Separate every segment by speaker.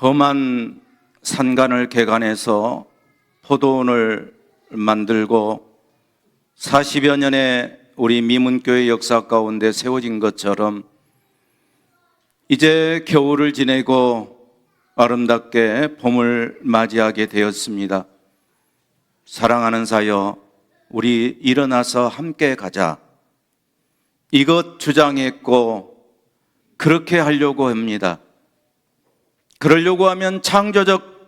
Speaker 1: 험한 산간을 개간해서 포도원을 만들고 40여 년의 우리 미문교회 역사 가운데 세워진 것처럼 이제 겨울을 지내고 아름답게 봄을 맞이하게 되었습니다. 사랑하는 사여, 우리 일어나서 함께 가자. 이것 주장했고, 그렇게 하려고 합니다. 그러려고 하면 창조적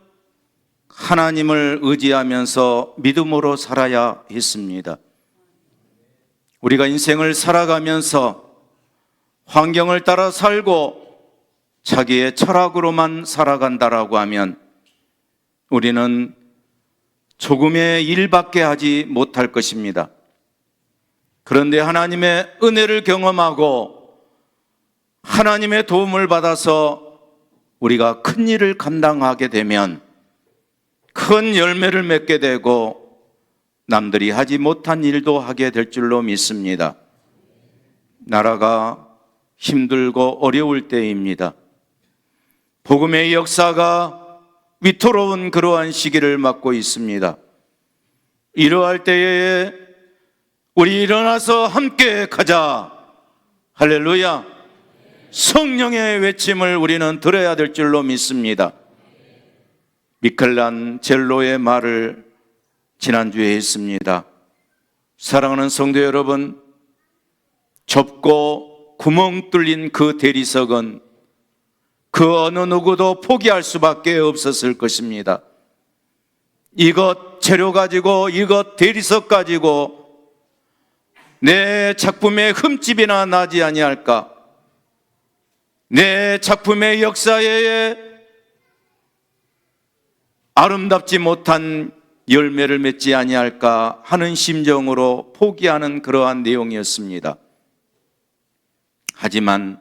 Speaker 1: 하나님을 의지하면서 믿음으로 살아야 했습니다. 우리가 인생을 살아가면서 환경을 따라 살고 자기의 철학으로만 살아간다라고 하면 우리는 조금의 일밖에 하지 못할 것입니다. 그런데 하나님의 은혜를 경험하고 하나님의 도움을 받아서 우리가 큰 일을 감당하게 되면 큰 열매를 맺게 되고 남들이 하지 못한 일도 하게 될 줄로 믿습니다. 나라가 힘들고 어려울 때입니다. 복음의 역사가 위태로운 그러한 시기를 맞고 있습니다. 이러할 때에 우리 일어나서 함께 가자. 할렐루야. 성령의 외침을 우리는 들어야 될 줄로 믿습니다. 미켈란 젤로의 말을 지난주에 했습니다. 사랑하는 성도 여러분, 좁고 구멍 뚫린 그 대리석은 그 어느 누구도 포기할 수밖에 없었을 것입니다. 이것 재료 가지고 이것 대리석 가지고 내 작품에 흠집이나 나지 아니할까? 내 작품의 역사에 아름답지 못한 열매를 맺지 아니할까 하는 심정으로 포기하는 그러한 내용이었습니다. 하지만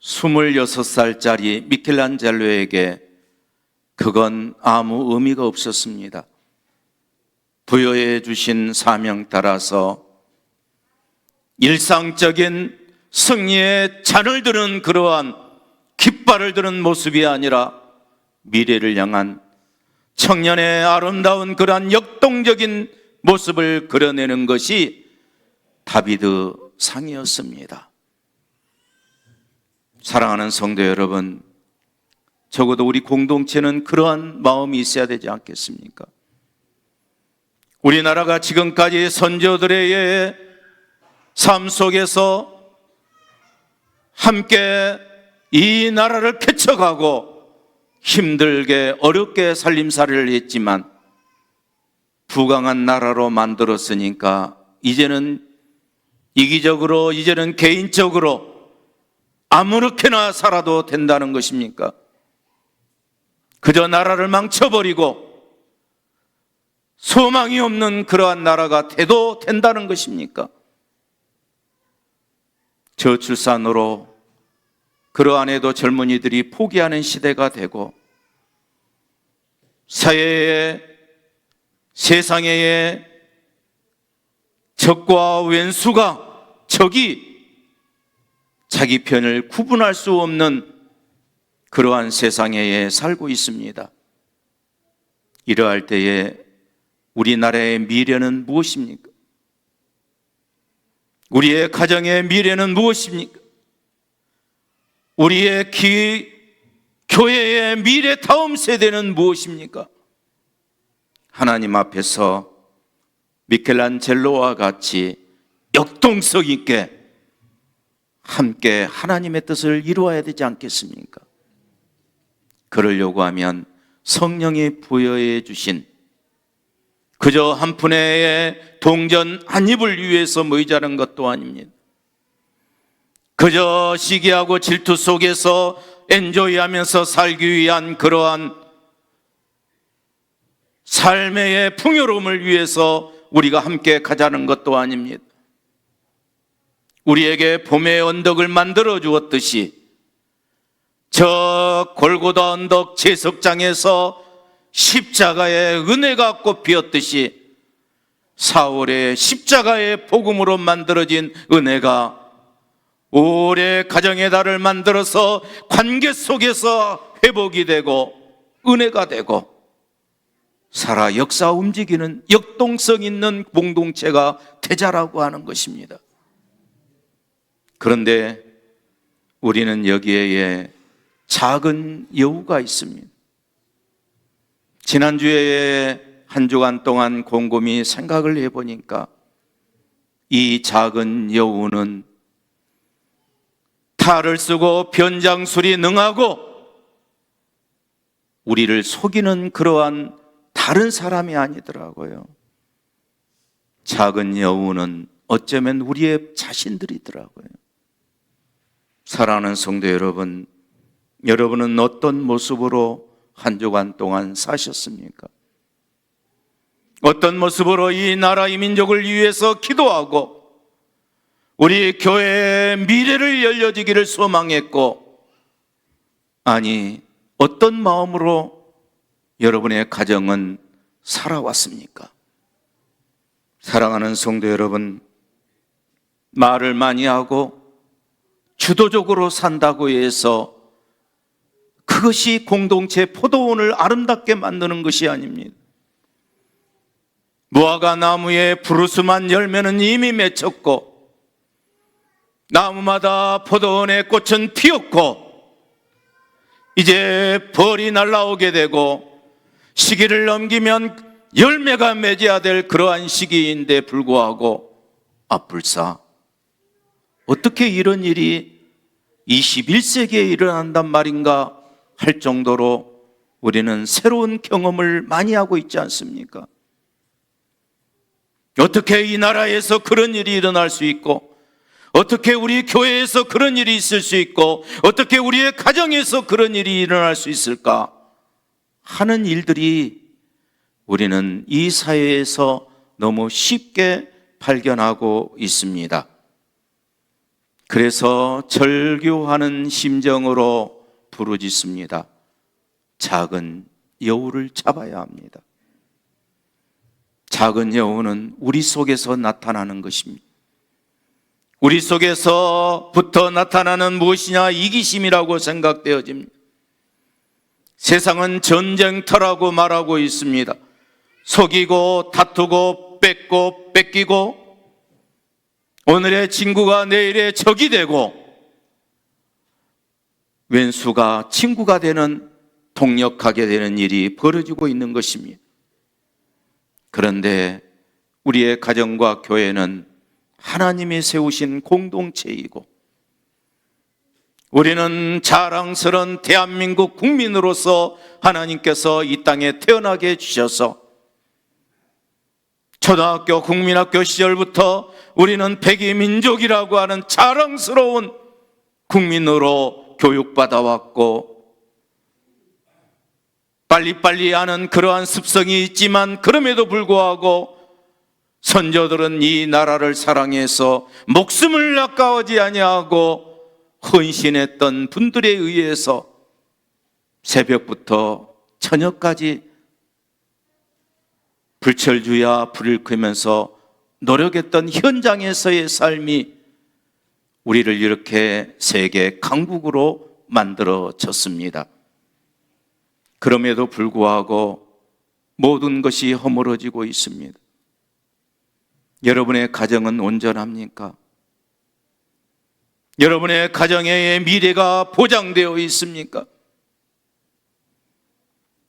Speaker 1: 26살짜리 미켈란젤로에게 그건 아무 의미가 없었습니다. 부여해 주신 사명 따라서 일상적인 승리의 잔을 드는 그러한 깃발을 드는 모습이 아니라 미래를 향한 청년의 아름다운 그러한 역동적인 모습을 그려내는 것이 다비드 상이었습니다. 사랑하는 성도 여러분, 적어도 우리 공동체는 그러한 마음이 있어야 되지 않겠습니까? 우리나라가 지금까지 선조들의 삶 속에서 함께 이 나라를 개척하고 힘들게 어렵게 살림살이를 했지만 부강한 나라로 만들었으니까 이제는 이기적으로 이제는 개인적으로 아무렇게나 살아도 된다는 것입니까? 그저 나라를 망쳐버리고 소망이 없는 그러한 나라가 돼도 된다는 것입니까? 저출산으로 그러한에도 젊은이들이 포기하는 시대가 되고 사회의 세상의 적과 왼수가 적이 자기 편을 구분할 수 없는 그러한 세상에 살고 있습니다. 이러할 때에 우리나라의 미래는 무엇입니까? 우리의 가정의 미래는 무엇입니까? 우리의 기, 교회의 미래 다음 세대는 무엇입니까? 하나님 앞에서 미켈란젤로와 같이 역동성 있게 함께 하나님의 뜻을 이루어야 되지 않겠습니까? 그러려고 하면 성령이 부여해 주신 그저 한 푼의 동전 한 입을 위해서 모이자는 것도 아닙니다. 그저 시기하고 질투 속에서 엔조이하면서 살기 위한 그러한 삶의 풍요로움을 위해서 우리가 함께 가자는 것도 아닙니다. 우리에게 봄의 언덕을 만들어 주었듯이 저 골고다 언덕 제석장에서 십자가의 은혜가 꽃피었듯이 4월에 십자가의 복음으로 만들어진 은혜가 오래 가정의 달을 만들어서 관계 속에서 회복이 되고 은혜가 되고 살아 역사 움직이는 역동성 있는 공동체가 되자라고 하는 것입니다. 그런데 우리는 여기에 작은 여우가 있습니다. 지난주에 한 주간 동안 곰곰이 생각을 해보니까 이 작은 여우는 탈을 쓰고 변장술이 능하고 우리를 속이는 그러한 다른 사람이 아니더라고요. 작은 여우는 어쩌면 우리의 자신들이더라고요. 사랑하는 성도 여러분, 여러분은 어떤 모습으로 한 주간 동안 사셨습니까? 어떤 모습으로 이 나라 이 민족을 위해서 기도하고 우리 교회의 미래를 열려지기를 소망했고 아니 어떤 마음으로 여러분의 가정은 살아왔습니까? 사랑하는 성도 여러분 말을 많이 하고 주도적으로 산다고 해서 그것이 공동체 포도원을 아름답게 만드는 것이 아닙니다. 무화과 나무에 부르스만 열매는 이미 맺혔고 나무마다 포도원의 꽃은 피었고 이제 벌이 날라오게 되고 시기를 넘기면 열매가 맺어야 될 그러한 시기인데 불구하고 아불사 어떻게 이런 일이 21세기에 일어난단 말인가 할 정도로 우리는 새로운 경험을 많이 하고 있지 않습니까? 어떻게 이 나라에서 그런 일이 일어날 수 있고, 어떻게 우리 교회에서 그런 일이 있을 수 있고, 어떻게 우리의 가정에서 그런 일이 일어날 수 있을까 하는 일들이 우리는 이 사회에서 너무 쉽게 발견하고 있습니다. 그래서 절교하는 심정으로 부르짖습니다. 작은 여우를 잡아야 합니다. 작은 여우는 우리 속에서 나타나는 것입니다. 우리 속에서부터 나타나는 무엇이냐 이기심이라고 생각되어집니다. 세상은 전쟁터라고 말하고 있습니다. 속이고 다투고 뺏고 뺏기고 오늘의 친구가 내일의 적이 되고 왼수가 친구가 되는 동력하게 되는 일이 벌어지고 있는 것입니다. 그런데 우리의 가정과 교회는 하나님이 세우신 공동체이고 우리는 자랑스러운 대한민국 국민으로서 하나님께서 이 땅에 태어나게 해주셔서 초등학교 국민학교 시절부터 우리는 백이 민족이라고 하는 자랑스러운 국민으로 교육받아 왔고 빨리빨리 하는 그러한 습성이 있지만 그럼에도 불구하고 선조들은 이 나라를 사랑해서 목숨을 아까워지 아니하고 헌신했던 분들에 의해서 새벽부터 저녁까지 불철주야 불을 끄면서 노력했던 현장에서의 삶이 우리를 이렇게 세계 강국으로 만들어졌습니다. 그럼에도 불구하고 모든 것이 허물어지고 있습니다. 여러분의 가정은 온전합니까? 여러분의 가정의 미래가 보장되어 있습니까?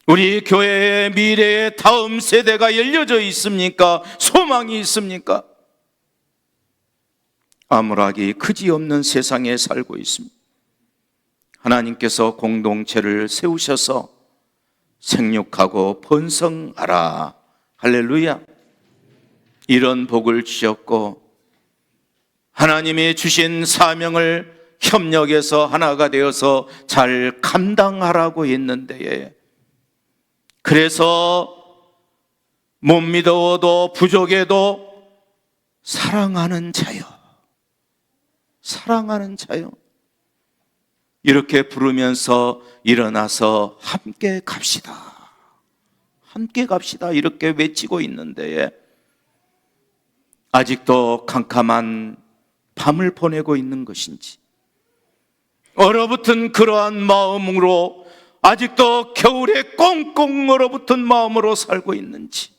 Speaker 1: 우리 교회의 미래의 다음 세대가 열려져 있습니까? 소망이 있습니까? 암울하기 그지없는 세상에 살고 있습니다. 하나님께서 공동체를 세우셔서 생육하고 번성하라. 할렐루야. 이런 복을 주셨고, 하나님이 주신 사명을 협력해서 하나가 되어서 잘 감당하라고 했는데, 그래서 못 믿어도 부족해도 사랑하는 자요. 사랑하는 자요. 이렇게 부르면서 일어나서 함께 갑시다. 함께 갑시다. 이렇게 외치고 있는데 아직도 캄캄한 밤을 보내고 있는 것인지 얼어붙은 그러한 마음으로 아직도 겨울에 꽁꽁 얼어붙은 마음으로 살고 있는지,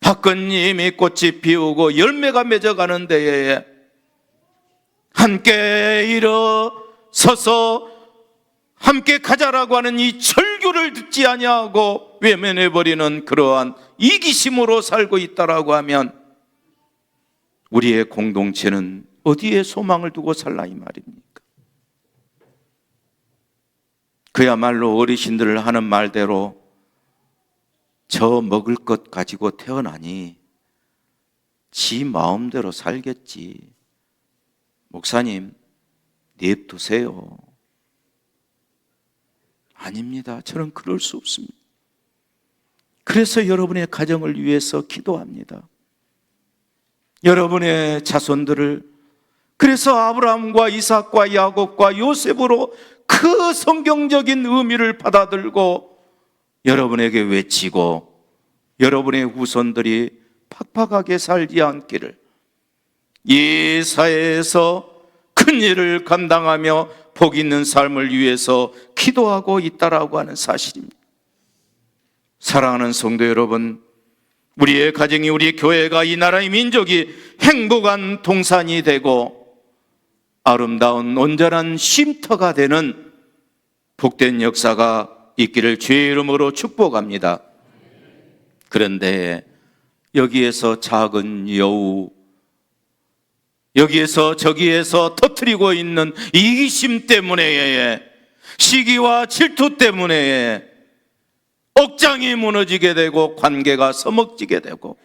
Speaker 1: 박근님이 꽃이 피우고 열매가 맺어가는 데에 함께 일어서서 함께 가자라고 하는 이 철교를 듣지 아니하고 외면해 버리는 그러한 이기심으로 살고 있다라고 하면 우리의 공동체는 어디에 소망을 두고 살라 이 말입니까? 그야말로 어르신들 하는 말대로 저 먹을 것 가지고 태어나니 지 마음대로 살겠지. 목사님, 냅두세요. 아닙니다. 저는 그럴 수 없습니다. 그래서 여러분의 가정을 위해서 기도합니다. 여러분의 자손들을 그래서 아브라함과 이삭과 야곱과 요셉으로 그 성경적인 의미를 받아들고 여러분에게 외치고 여러분의 후손들이 팍팍하게 살지 않기를 이 사회에서 큰 일을 감당하며 복 있는 삶을 위해서 기도하고 있다라고 하는 사실입니다. 사랑하는 성도 여러분, 우리의 가정이 우리 교회가 이 나라의 민족이 행복한 동산이 되고 아름다운 온전한 쉼터가 되는 복된 역사가 있기를 주의 이름으로 축복합니다. 그런데 여기에서 작은 여우, 여기에서 저기에서 터트리고 있는 이기심 때문에 시기와 질투 때문에 억장이 무너지게 되고 관계가 서먹지게 되고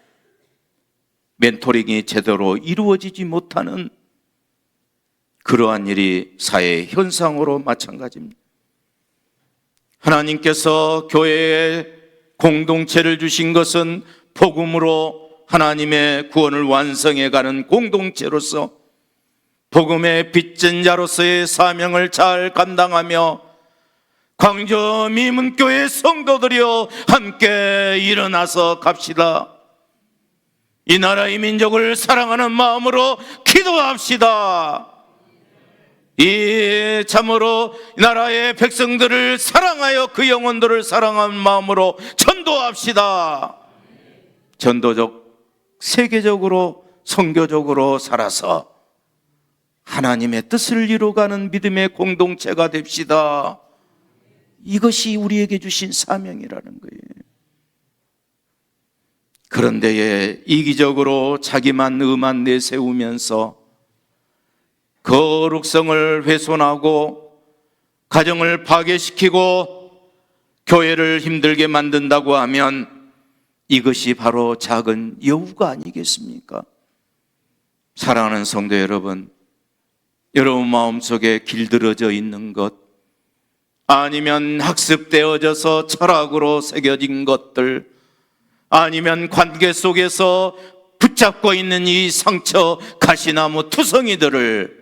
Speaker 1: 멘토링이 제대로 이루어지지 못하는 그러한 일이 사회 현상으로 마찬가지입니다. 하나님께서 교회에 공동체를 주신 것은 복음으로 하나님의 구원을 완성해 가는 공동체로서 복음의 빚진 자로서의 사명을 잘 감당하며 광저 미문교회 성도들이여 함께 일어나서 갑시다. 이 나라의 민족을 사랑하는 마음으로 기도합시다. 이 참으로 나라의 백성들을 사랑하여 그 영혼들을 사랑하는 마음으로 전도합시다. 전도적 세계적으로 성교적으로 살아서 하나님의 뜻을 이루가는 믿음의 공동체가 됩시다. 이것이 우리에게 주신 사명이라는 거예요. 그런데 이기적으로 자기만 의만 내세우면서 거룩성을 훼손하고 가정을 파괴시키고 교회를 힘들게 만든다고 하면 이것이 바로 작은 여우가 아니겠습니까? 사랑하는 성도 여러분, 여러분 마음속에 길들어져 있는 것, 아니면 학습되어져서 철학으로 새겨진 것들, 아니면 관계 속에서 붙잡고 있는 이 상처, 가시나무, 투성이들을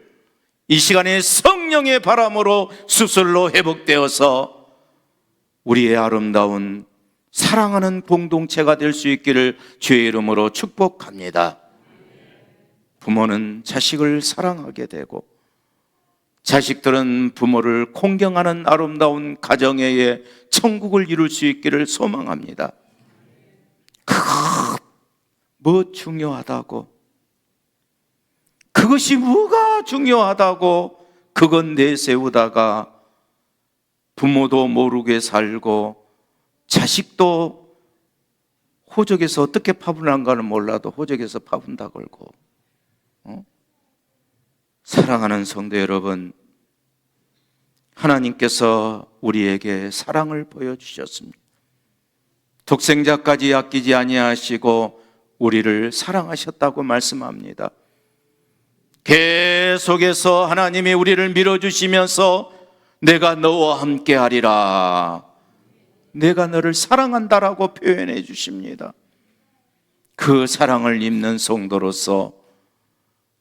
Speaker 1: 이 시간에 성령의 바람으로 수술로 회복되어서 우리의 아름다운 사랑하는 공동체가 될 수 있기를 주의 이름으로 축복합니다. 부모는 자식을 사랑하게 되고 자식들은 부모를 공경하는 아름다운 가정의 천국을 이룰 수 있기를 소망합니다. 뭐 중요하다고 그것이 뭐가 중요하다고 그건 내세우다가 부모도 모르게 살고 자식도 호적에서 어떻게 파분한가는 몰라도 호적에서 파분다 걸고 어? 사랑하는 성도 여러분 하나님께서 우리에게 사랑을 보여주셨습니다. 독생자까지 아끼지 아니하시고 우리를 사랑하셨다고 말씀합니다. 계속해서 하나님이 우리를 밀어주시면서 내가 너와 함께 하리라. 내가 너를 사랑한다라고 표현해 주십니다. 그 사랑을 입는 성도로서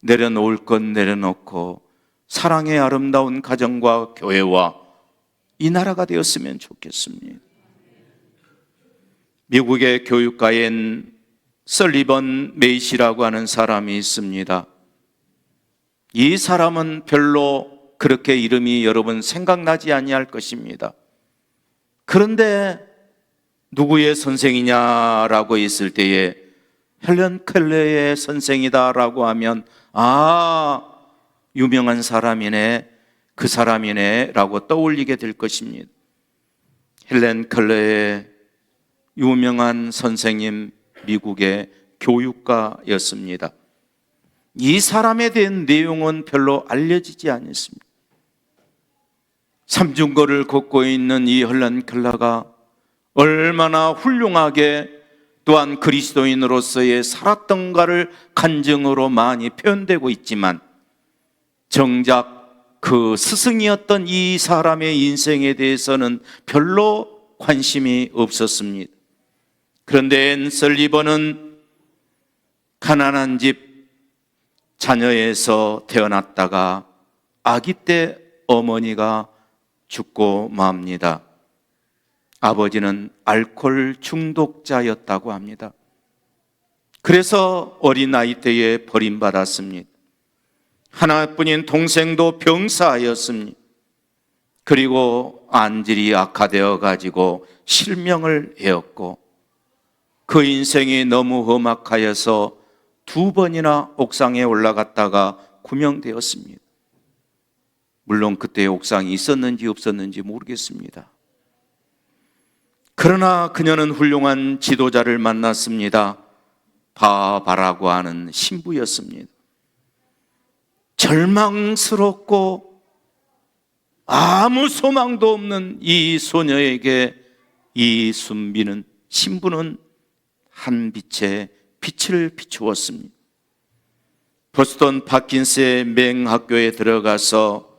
Speaker 1: 내려놓을 건 내려놓고 사랑의 아름다운 가정과 교회와 이 나라가 되었으면 좋겠습니다. 미국의 교육가인 설리번 메이시라고 하는 사람이 있습니다. 이 사람은 별로 그렇게 이름이 여러분 생각나지 아니할 것입니다. 그런데 누구의 선생이냐라고 했을 때에 헬렌 켈러의 선생이다라고 하면 아 유명한 사람이네 그 사람이네라고 떠올리게 될 것입니다. 헬렌 켈러의 유명한 선생님 미국의 교육가였습니다. 이 사람에 대한 내용은 별로 알려지지 않았습니다. 삼중거를 걷고 있는 이 켈러가 얼마나 훌륭하게 또한 그리스도인으로서의 살았던가를 간증으로 많이 표현되고 있지만 정작 그 스승이었던 이 사람의 인생에 대해서는 별로 관심이 없었습니다. 그런데 앤 설리번은 가난한 집 자녀에서 태어났다가 아기 때 어머니가 죽고 맙니다. 아버지는 알코올 중독자였다고 합니다. 그래서 어린 나이 때에 버림받았습니다. 하나뿐인 동생도 병사였습니다. 그리고 안질이 악화되어 가지고 실명을 해었고 그 인생이 너무 험악하여서 두 번이나 옥상에 올라갔다가 구명되었습니다. 물론 그때 옥상이 있었는지 없었는지 모르겠습니다. 그러나 그녀는 훌륭한 지도자를 만났습니다. 바바라고 하는 신부였습니다. 절망스럽고 아무 소망도 없는 이 소녀에게 이 순비는 신부는 한 빛의 빛을 비추었습니다. 보스턴 파킨스의 맹학교에 들어가서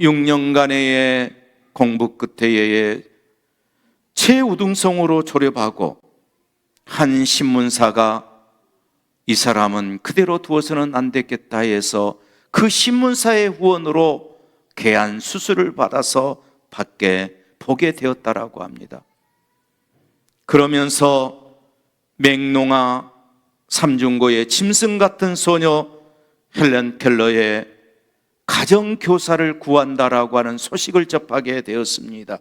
Speaker 1: 6년간의 공부 끝에 최우등성으로 졸업하고 한 신문사가 이 사람은 그대로 두어서는 안 되겠다 해서 그 신문사의 후원으로 개안 수술을 받아서 밖에 보게 되었다라고 합니다. 그러면서 맹농아 삼중고의 짐승 같은 소녀 헬렌 켈러의 가정교사를 구한다라고 하는 소식을 접하게 되었습니다.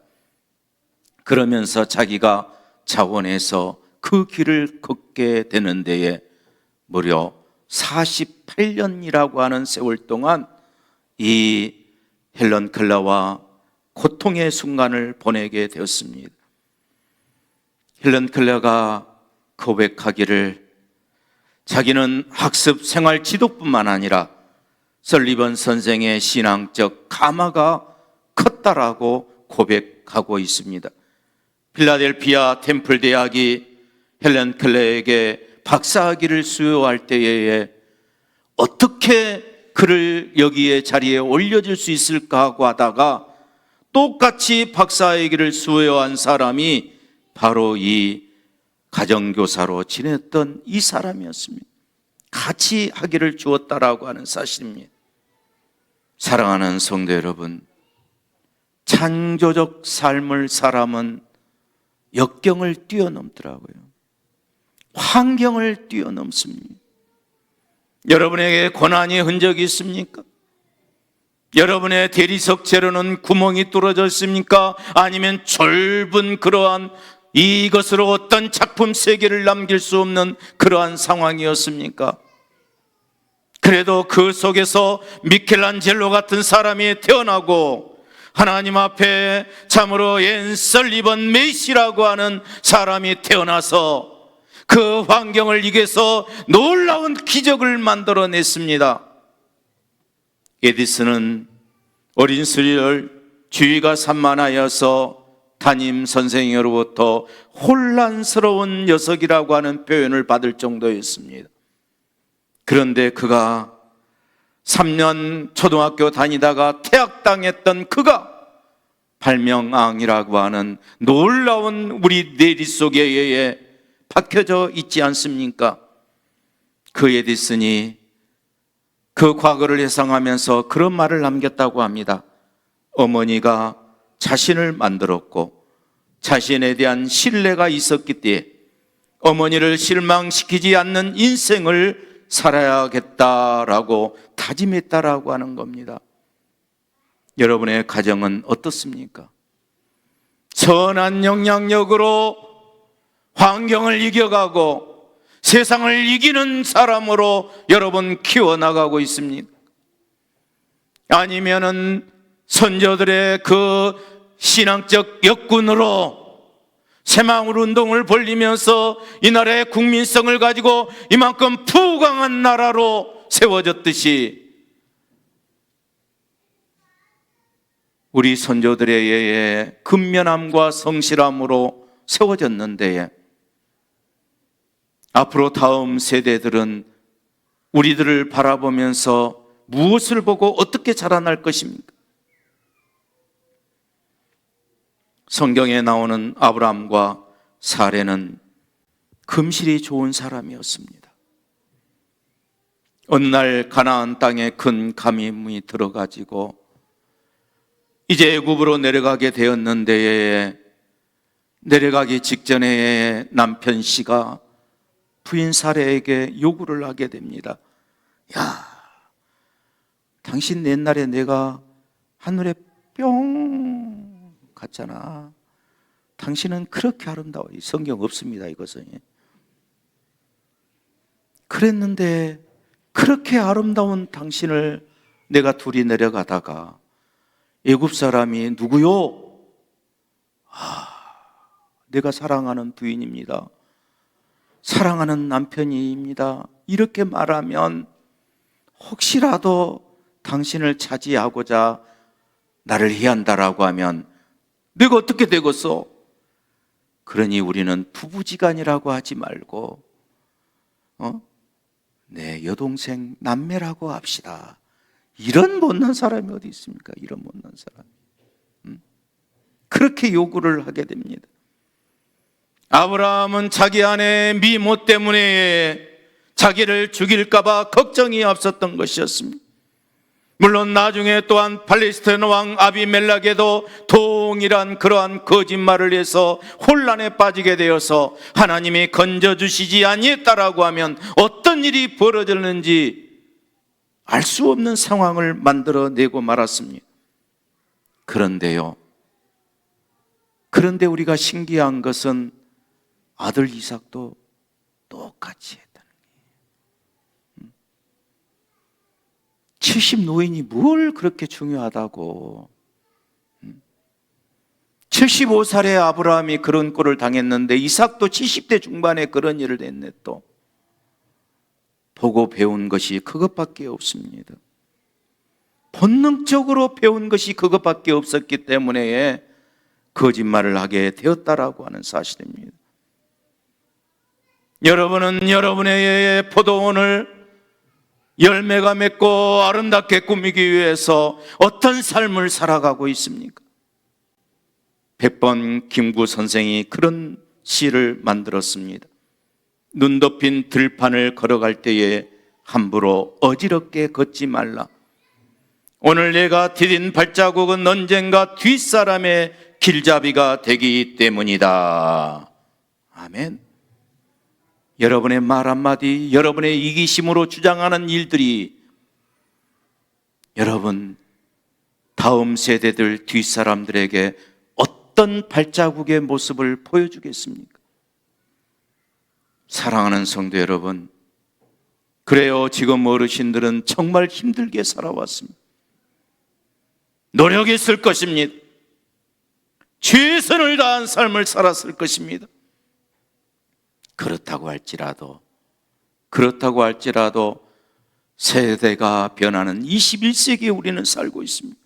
Speaker 1: 그러면서 자기가 자원해서 그 길을 걷게 되는 데에 무려 48년이라고 하는 세월 동안 이 헬런 클라와 고통의 순간을 보내게 되었습니다. 헬런 클라가 고백하기를 자기는 학습 생활 지도뿐만 아니라 설리번 선생의 신앙적 감화가 컸다라고 고백하고 있습니다. 필라델피아 템플 대학이 헬렌 클레에게 박사학위를 수여할 때에 어떻게 그를 여기에 자리에 올려줄 수 있을까 하고 하다가 똑같이 박사학위를 수여한 사람이 바로 이 가정교사로 지냈던 이 사람이었습니다. 같이 학위를 주었다라고 하는 사실입니다. 사랑하는 성도 여러분, 창조적 삶을 사람은 역경을 뛰어넘더라고요. 환경을 뛰어넘습니다. 여러분에게 고난이 흔적이 있습니까? 여러분의 대리석 재료는 구멍이 뚫어져 있습니까? 아니면 넓은 그러한 이것으로 어떤 작품 세계를 남길 수 없는 그러한 상황이었습니까? 그래도 그 속에서 미켈란젤로 같은 사람이 태어나고 하나님 앞에 참으로 앤설리번 메시라고 하는 사람이 태어나서 그 환경을 이겨서 놀라운 기적을 만들어냈습니다. 에디슨은 어린 시절 주의가 산만하여서 담임 선생으로부터 혼란스러운 녀석이라고 하는 표현을 받을 정도였습니다. 그런데 그가 3년 초등학교 다니다가 퇴학당했던 그가 발명왕이라고 하는 놀라운 우리 내리 속에 의해 박혀져 있지 않습니까? 그 에디슨이 그 과거를 회상하면서 그런 말을 남겼다고 합니다. 어머니가 자신을 만들었고 자신에 대한 신뢰가 있었기 때문에 어머니를 실망시키지 않는 인생을 살아야겠다라고 다짐했다라고 하는 겁니다. 여러분의 가정은 어떻습니까? 선한 영향력으로 환경을 이겨가고 세상을 이기는 사람으로 여러분 키워나가고 있습니다. 아니면은 선조들의 그 신앙적 역군으로 새마을 운동을 벌리면서 이 나라의 국민성을 가지고 이만큼 부강한 나라로 세워졌듯이 우리 선조들에 의해 근면함과 성실함으로 세워졌는데 앞으로 다음 세대들은 우리들을 바라보면서 무엇을 보고 어떻게 자라날 것입니까? 성경에 나오는 아브라함과 사례는 금실이 좋은 사람이었습니다. 어느 날 가나안 땅에 큰 가뭄이 들어가지고 이제 애굽으로 내려가게 되었는데 내려가기 직전에 남편 씨가 부인 사례에게 요구를 하게 됩니다. 야, 당신 옛날에 내가 하늘에 뿅 갔잖아. 당신은 그렇게 아름다워. 이 성경 없습니다, 이것은. 그랬는데 그렇게 아름다운 당신을 내가 둘이 내려가다가 애굽 사람이 누구요? 아, 내가 사랑하는 부인입니다. 사랑하는 남편입니다. 이렇게 말하면 혹시라도 당신을 차지하고자 나를 해한다라고 하면 내가 어떻게 되겠어? 그러니 우리는 부부지간이라고 하지 말고 어? 내 여동생 남매라고 합시다. 이런 못난 사람이 어디 있습니까? 이런 못난 사람. 음? 그렇게 요구를 하게 됩니다. 아브라함은 자기 아내 미모 때문에 자기를 죽일까봐 걱정이 앞섰던 것이었습니다. 물론 나중에 또한 팔레스타인 왕 아비멜락에도 동일한 그러한 거짓말을 해서 혼란에 빠지게 되어서 하나님이 건져 주시지 아니했다라고 하면 어떤 일이 벌어졌는지 알 수 없는 상황을 만들어 내고 말았습니다. 그런데요. 그런데 우리가 신기한 것은 아들 이삭도 똑같이 했다는 거예요. 70 노인이 뭘 그렇게 중요하다고. 75살의 아브라함이 그런 꼴을 당했는데 이삭도 70대 중반에 그런 일을 했네 또. 보고 배운 것이 그것밖에 없습니다. 본능적으로 배운 것이 그것밖에 없었기 때문에 거짓말을 하게 되었다라고 하는 사실입니다. 여러분은 여러분의 포도원을 열매가 맺고 아름답게 꾸미기 위해서 어떤 삶을 살아가고 있습니까? 백번 김구 선생이 그런 시를 만들었습니다. 눈 덮인 들판을 걸어갈 때에 함부로 어지럽게 걷지 말라. 오늘 내가 디딘 발자국은 언젠가 뒷사람의 길잡이가 되기 때문이다. 아멘. 여러분의 말 한마디, 여러분의 이기심으로 주장하는 일들이 여러분, 다음 세대들 뒷사람들에게 어떤 발자국의 모습을 보여주겠습니까? 사랑하는 성도 여러분, 그래요. 지금 어르신들은 정말 힘들게 살아왔습니다. 노력했을 것입니다. 최선을 다한 삶을 살았을 것입니다. 그렇다고 할지라도, 그렇다고 할지라도 세대가 변하는 21세기에 우리는 살고 있습니다.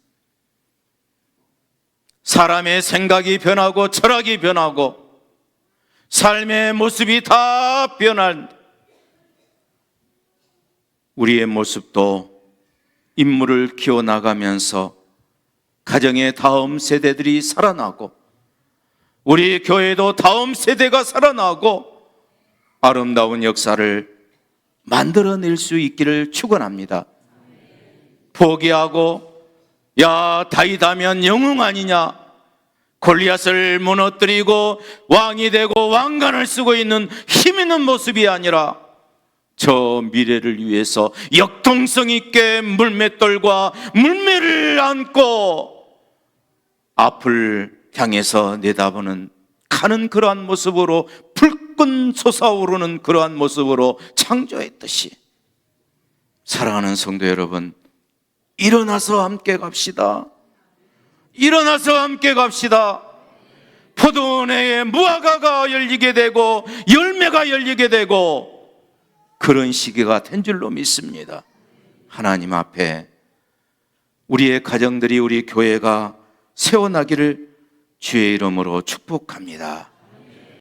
Speaker 1: 사람의 생각이 변하고 철학이 변하고 삶의 모습이 다 변한 우리의 모습도 인물을 키워나가면서 가정의 다음 세대들이 살아나고 우리 교회도 다음 세대가 살아나고 아름다운 역사를 만들어낼 수 있기를 축원합니다. 포기하고 야 다이다면 영웅 아니냐 골리앗을 무너뜨리고 왕이 되고 왕관을 쓰고 있는 힘 있는 모습이 아니라 저 미래를 위해서 역동성 있게 물맷돌과 물매를 안고 앞을 향해서 내다보는 가는 그러한 모습으로 불끈 솟아오르는 그러한 모습으로 창조했듯이 사랑하는 성도 여러분 일어나서 함께 갑시다. 일어나서 함께 갑시다. 포도원에 무화과가 열리게 되고 열매가 열리게 되고 그런 시기가 된 줄로 믿습니다. 하나님 앞에 우리의 가정들이 우리 교회가 세워나기를 주의 이름으로 축복합니다.